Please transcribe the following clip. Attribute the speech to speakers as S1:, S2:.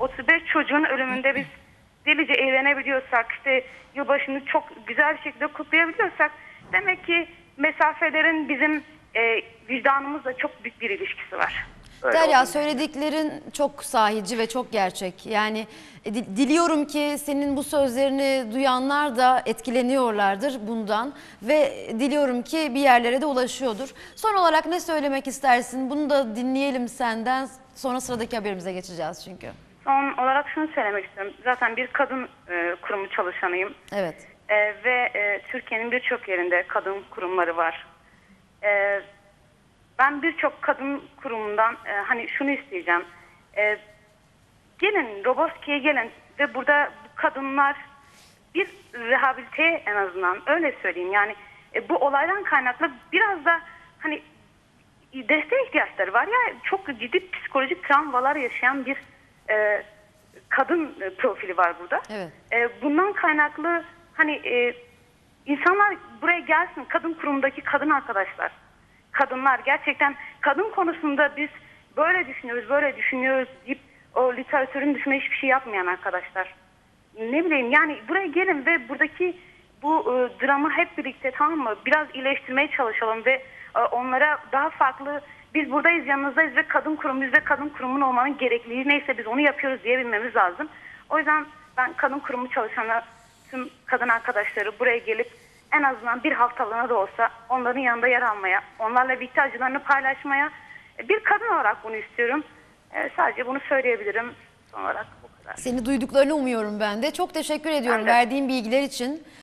S1: 35 çocuğun ölümünde biz delice eğlenebiliyorsak, işte yılbaşını çok güzel bir şekilde kutlayabiliyorsak demek ki mesafelerin bizim e, vicdanımızla çok büyük bir ilişkisi var. Öyle
S2: Derya
S1: olduğunu
S2: söylediklerin çok sahici ve çok gerçek. Yani e, di- diliyorum ki senin bu sözlerini duyanlar da etkileniyorlardır bundan ve diliyorum ki bir yerlere de ulaşıyordur. Son olarak ne söylemek istersin? Bunu da dinleyelim senden. Sonra sıradaki haberimize geçeceğiz çünkü.
S1: Son olarak şunu söylemek istiyorum. Zaten bir kadın e, kurumu çalışanıyım.
S2: Evet.
S1: E, ve e, Türkiye'nin birçok yerinde kadın kurumları var. E, ben birçok kadın kurumundan e, hani şunu isteyeceğim. E, gelin Roboski'ye gelin ve burada bu kadınlar bir rehabiliteye en azından öyle söyleyeyim. Yani e, bu olaydan kaynaklı biraz da hani desteğe ihtiyaçları var ya çok ciddi psikolojik travmalar yaşayan bir e, kadın profili var burada.
S2: Evet.
S1: E, bundan kaynaklı hani e, insanlar buraya gelsin kadın kurumundaki kadın arkadaşlar kadınlar gerçekten kadın konusunda biz böyle düşünüyoruz böyle düşünüyoruz deyip o literatürün dışında hiçbir şey yapmayan arkadaşlar ne bileyim yani buraya gelin ve buradaki bu e, dramı hep birlikte tamam mı biraz iyileştirmeye çalışalım ve e, onlara daha farklı biz buradayız yanınızdayız ve kadın kurumuyuz ve kadın kurumun olmanın gerekliliği neyse biz onu yapıyoruz diyebilmemiz lazım. O yüzden ben kadın kurumu çalışanı tüm kadın arkadaşları buraya gelip en azından bir haftalığına da olsa onların yanında yer almaya, onlarla birlikte acılarını paylaşmaya e, bir kadın olarak bunu istiyorum. E, sadece bunu söyleyebilirim. Son olarak bu kadar.
S2: Seni duyduklarını umuyorum ben de. Çok teşekkür ediyorum
S1: Ben de.
S2: verdiğin bilgiler için.